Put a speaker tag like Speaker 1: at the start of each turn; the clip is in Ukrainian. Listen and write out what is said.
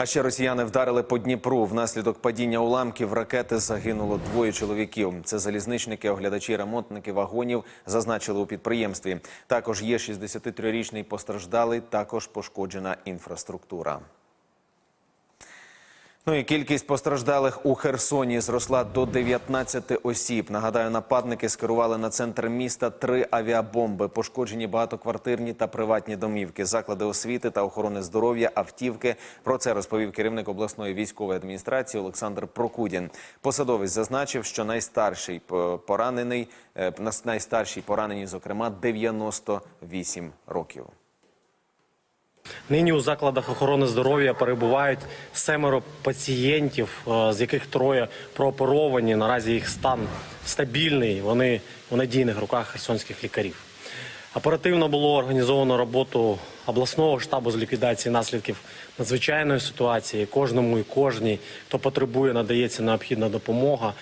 Speaker 1: А ще росіяни вдарили по Дніпру. Внаслідок падіння уламків ракети загинуло двоє чоловіків. Це залізничники, оглядачі, ремонтники вагонів зазначили у підприємстві. Також є 63-річний постраждалий, також пошкоджена інфраструктура. Ну і кількість постраждалих у Херсоні зросла до 19 осіб. Нагадаю, нападники скерували на центр міста три авіабомби. Пошкоджені багатоквартирні та приватні домівки, заклади освіти та охорони здоров'я, автівки. Про це розповів керівник обласної військової адміністрації Олександр Прокудін. Посадовець зазначив, що найстарший е, поранений е, поранені, зокрема, 98 років.
Speaker 2: Нині у закладах охорони здоров'я перебувають семеро пацієнтів, е, з яких троє прооперовані. Наразі їх стан стабільний. Вони у надійних руках херсонських лікарів. Оперативно було організовано роботу обласного штабу з ліквідації наслідків надзвичайної ситуації. Кожному і кожній, хто потребує, надається необхідна допомога.